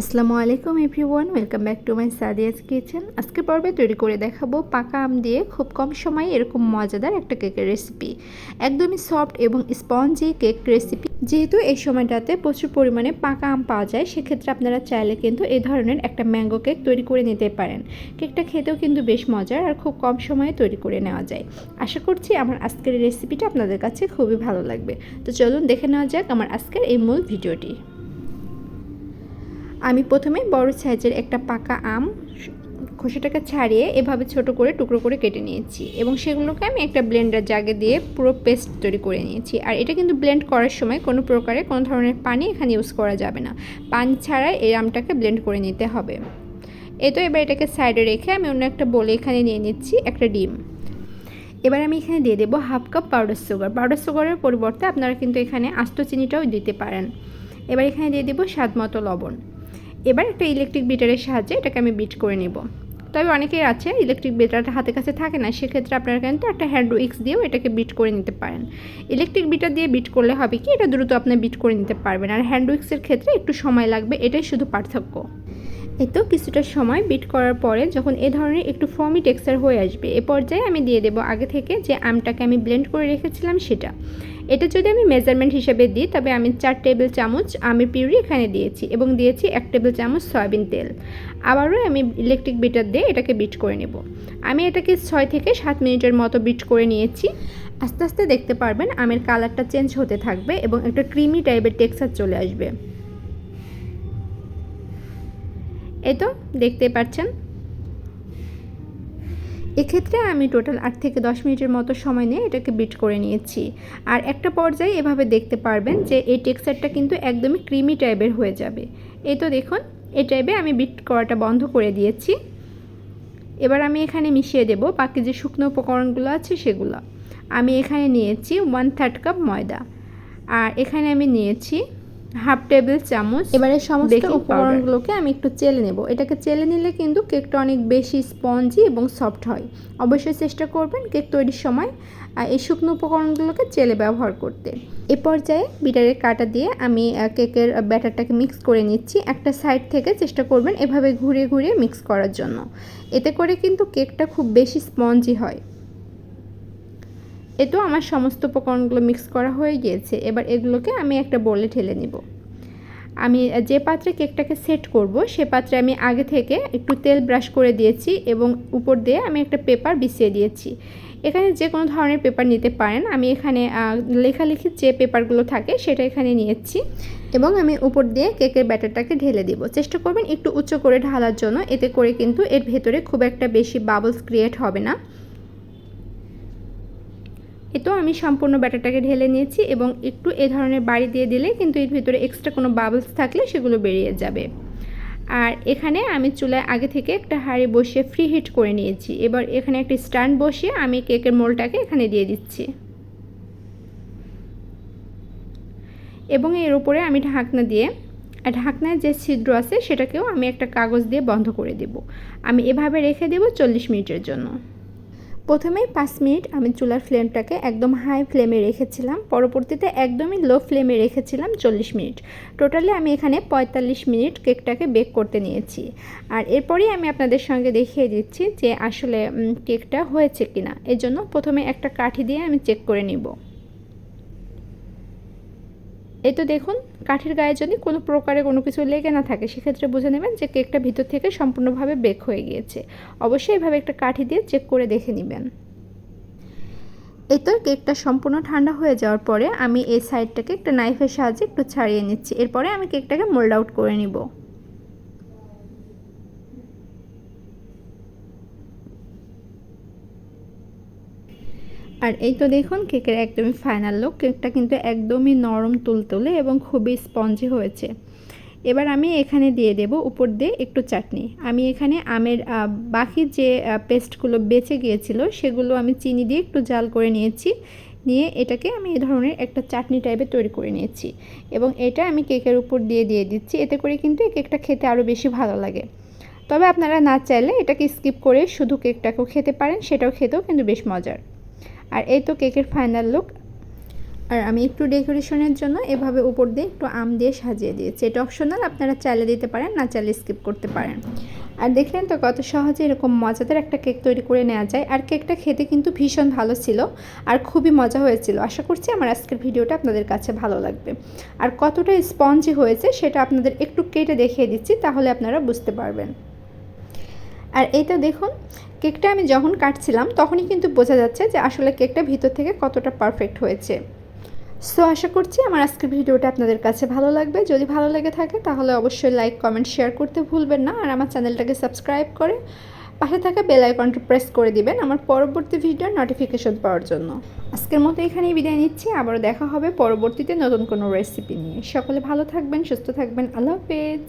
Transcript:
আসসালামু আলাইকুম everyone, welcome back to my Sadia's kitchen. আজকে পর্বে তৈরি করে দেখাবো পাকা আম দিয়ে খুব কম সময়ে এরকম মজাদার একটা কেকের রেসিপি একদমই সফট এবং স্পঞ্জি কেক রেসিপি যেহেতু এই সময়টাতে প্রচুর পরিমাণে পাকা আম পাওয়া যায়, সেক্ষেত্রে আপনারা চাইলে কিন্তু এই ধরনের একটা ম্যাঙ্গো কেক তৈরি করে নিতে পারেন। কেকটা খেতেও কিন্তু বেশ মজার আর খুব কম সময়ে তৈরি করে নেওয়া যায়। আশা করছি আমার আজকের রেসিপিটা আপনাদের কাছে খুবই ভালো লাগবে। তো চলুন দেখে নেওয়া যাক আমার আজকের এই মূল ভিডিওটি। আমি প্রথমে বড় সাইজের একটা পাকা আম খোসাটাকে ছাড়িয়ে এভাবে ছোট করে টুকরো করে কেটে নিয়েছি এবং সেগুলোকে আমি একটা ব্লেন্ডার জাগে দিয়ে পুরো পেস্ট তৈরি করে নিয়েছি। আর এটা কিন্তু ব্লেন্ড করার সময় কোনো প্রকারে কোনো ধরনের পানি এখানে ইউজ করা যাবে না। পানি ছাড়াই এই আমটাকে ব্লেন্ড করে নিতে হবে। এ তো এবার এটাকে সাইডে রেখে আমি অন্য একটা বলে এখানে নিয়ে নিচ্ছি একটা ডিম। এবার আমি এখানে দিয়ে দেবো half cup powder sugar. Powder সুগারের পরিবর্তে আপনারা কিন্তু এখানে আস্ত চিনিটাও দিতে পারেন। এবার এখানে দিয়ে দেবো স্বাদ মতো লবণ। এবার একটা ইলেকট্রিক বিটারের সাহায্যে এটাকে আমি বিট করে নেব। তবে অনেকের আছে ইলেকট্রিক বিটারটা হাতে কাছে থাকে না, সেক্ষেত্রে আপনারা কিন্তু একটা হ্যান্ড উইক্স দিয়েও এটাকে বিট করে নিতে পারেন। ইলেকট্রিক বিটার দিয়ে বিট করলে হবে কি, এটা দ্রুত আপনি বিট করে নিতে পারবেন। আর হ্যান্ড উইক্সের ক্ষেত্রে একটু সময় লাগবে, এটাই শুধু পার্থক্য। এতো কিছুটা সময় বিট করার পরে যখন এ ধরনের একটু ফর্মি টেক্সচার হয়ে আসবে, এ পর্যায়ে আমি দিয়ে দেবো আগে থেকে যে আমটাকে আমি ব্লেন্ড করে রেখেছিলাম সেটা। এটা যদি আমি মেজারমেন্ট হিসেবে দিই, তবে আমি চার টেবিল চামচ আমের পিউরি এখানে দিয়েছি এবং দিয়েছি এক টেবিল চামচ সয়াবিন তেল। আবারও আমি ইলেকট্রিক বিটার দিয়ে এটাকে বিট করে নেব। আমি এটাকে ছয় থেকে সাত মিনিটের মতো বিট করে নিয়েছি। আস্তে আস্তে দেখতে পারবেন আমের কালারটা চেঞ্জ হতে থাকবে এবং একটা ক্রিমি টাইপের টেক্সচার চলে আসবে। এই তো দেখতে পাচ্ছেন। এক্ষেত্রে আমি টোটাল আট থেকে দশ মিনিটের মতো সময় নিয়ে এটাকে বিট করে নিয়েছি। আর একটা পর্যায়ে এভাবে দেখতে পারবেন যে এই টেক্সচারটা কিন্তু একদমই ক্রিমি টাইপের হয়ে যাবে। এই তো দেখুন, এই টাইপে আমি বিট করাটা বন্ধ করে দিয়েছি। এবার আমি এখানে মিশিয়ে দেব, বাকি যে শুকনো উপকরণগুলো আছে সেগুলো। আমি এখানে নিয়েছি ওয়ান থার্ড কাপ ময়দা। আর এখানে আমি নিয়েছি হাফ টেবিল চামচ এবারে সমস্ত উপকরণগুলোকে আমি একটু চেলে নেব। এটাকে চেলে নিলে কিন্তু কেকটা অনেক বেশি স্পঞ্জি এবং সফট হয়। অবশ্যই চেষ্টা করবেন কেক তৈরির সময় এই শুকনো উপকরণগুলোকে চেলে ব্যবহার করতে। এ পর্যায়ে বিটারের কাটা দিয়ে আমি কেকের ব্যাটারটাকে মিক্স করে নিচ্ছি। একটা সাইড থেকে চেষ্টা করবেন এভাবে ঘুরিয়ে ঘুরিয়ে মিক্স করার জন্য। এতে করে কিন্তু কেকটা খুব বেশি স্পঞ্জি হয়। এতো আমার সমস্ত উপকরণগুলো মিক্স করা হয়ে গিয়েছে। এবার এগুলোকে আমি একটা বলে ঠেলে নিব। আমি যে পাত্রে কেকটাকে সেট করব, সে পাত্রে আমি আগে থেকে একটু তেল ব্রাশ করে দিয়েছি এবং উপর দিয়ে আমি একটা পেপার বিছিয়ে দিয়েছি। এখানে যে কোনো ধরনের পেপার নিতে পারেন। আমি এখানে লেখালেখির যে পেপারগুলো থাকে সেটা এখানে নিয়েছি এবং আমি উপর দিয়ে কেকের ব্যাটারটাকে ঢেলে দিব। চেষ্টা করবেন একটু উঁচু করে ঢালার জন্য। এতে করে কিন্তু এর ভেতরে খুব একটা বেশি বাবলস ক্রিয়েট হবে না। এতো আমি সম্পূর্ণ ব্যাটারটাকে ঢেলে নিয়েছি এবং একটু এ ধরনের বাড়ি দিয়ে দিলে কিন্তু এর ভিতরে এক্সট্রা কোনো বাবলস থাকলে সেগুলো বেরিয়ে যাবে। আর এখানে আমি চুলায় আগে থেকে একটা হাঁড়ি বসিয়ে ফ্রি হিট করে নিয়েছি। এবার এখানে একটি স্ট্যান্ড বসিয়ে আমি কেকের মোলটাকে এখানে দিয়ে দিচ্ছি। এবং এর উপরে আমি ঢাকনা দিয়ে ঢাকনায় যে ছিদ্র আছে সেটাকেও আমি একটা কাগজ দিয়ে বন্ধ করে দেব। আমি এভাবে রেখে দেব চল্লিশ মিনিটের জন্য। প্রথমেই পাঁচ মিনিট আমি চুলার ফ্লেমটাকে একদম হাই ফ্লেমে রেখেছিলাম। পরবর্তীতে একদমই লো ফ্লেমে রেখেছিলাম চল্লিশ মিনিট। টোটালি আমি এখানে পঁয়তাল্লিশ মিনিট কেকটাকে বেক করতে নিয়েছি। আর এরপরেই আমি আপনাদের সঙ্গে দেখিয়ে দিচ্ছি যে আসলে কেকটা হয়েছে কিনা। এজন্য প্রথমে একটা কাঠি দিয়ে আমি চেক করে নিব। এই তো দেখুন, কাঠের গায়ে যদি কোনো প্রকারে কোনো কিছু লেগে না থাকে, সেক্ষেত্রে বুঝে নেবেন যে কেকটা ভিতর থেকে সম্পূর্ণভাবে বেক হয়ে গিয়েছে। অবশ্যই এভাবে একটা কাঠি দিয়ে চেক করে দেখে নেবেন। এই তো কেকটা সম্পূর্ণ ঠান্ডা হয়ে যাওয়ার পরে আমি এই সাইডটাকে একটা নাইফের সাহায্যে একটু ছাড়িয়ে নিচ্ছি। এরপরে আমি কেকটাকে মোল্ড আউট করে নিব। আর এই তো দেখুন, কেকের একদমই ফাইনাল লুক কেকটা কিন্তু একদমই নরম তুলতুলে এবং খুবই স্পঞ্জি হয়েছে। এবার আমি এখানে দিয়ে দেব উপর দিয়ে একটু চাটনি। আমি এখানে আমের বাকি যে পেস্টগুলো বেঁচে গিয়েছিল, সেগুলো আমি চিনি দিয়ে একটু জাল করে নিয়েছি। নিয়ে এটাকে আমি এই ধরনের একটা চাটনি টাইপের তৈরি করে নিয়েছি। এবং এটা আমি কেকের উপর দিয়ে দিয়ে দিচ্ছি। এতে করে কিন্তু এই কেকটা খেতে আরও বেশি ভালো লাগে। তবে আপনারা না চাইলে এটাকে স্কিপ করে শুধু কেকটাকেও খেতে পারেন, সেটাও খেতেও কিন্তু বেশ মজার। আর এই তো কেকের ফাইনাল লুক আর আমি একটু ডেকোরেশনের জন্য এভাবে উপর দিয়ে একটু আম দিয়ে সাজিয়ে দিয়েছি। এটা অপশনাল আপনারা চাইলে দিতে পারেন, না চাইলে স্কিপ করতে পারেন। আর দেখলেন তো কত সহজে এরকম মজাদার একটা কেক তৈরি করে নেওয়া যায়। আর কেকটা খেতে কিন্তু ভীষণ ভালো ছিল আর খুবই মজা হয়েছিল। আশা করছি আমার আজকের ভিডিওটা আপনাদের কাছে ভালো লাগবে। আর কতটা স্পঞ্জি হয়েছে সেটা আপনাদের একটু কেটে দেখিয়ে দিচ্ছি, তাহলে আপনারা বুঝতে পারবেন। আর এইটা দেখুন, কেকটা আমি যখন কাটছিলাম, তখনই কিন্তু বোঝা যাচ্ছে যে আসলে কেকটা ভিতর থেকে কতটা পারফেক্ট হয়েছে। সো আশা করছি আমার আজকের ভিডিওটা আপনাদের কাছে ভালো লাগবে। যদি ভালো লেগে থাকে, তাহলে অবশ্যই লাইক কমেন্ট শেয়ার করতে ভুলবেন না। আর আমার চ্যানেলটাকে সাবস্ক্রাইব করে পাশে থাকা বেল আইকনটা প্রেস করে দিবেন আমার পরবর্তী ভিডিওর নোটিফিকেশন পাওয়ার জন্য। আজকের মতো এখানেই বিদায় নিচ্ছি। আবারও দেখা হবে পরবর্তীতে নতুন কোনো রেসিপি নিয়ে। সকলে ভালো থাকবেন, সুস্থ থাকবেন। আল্লাহ হাফেজ।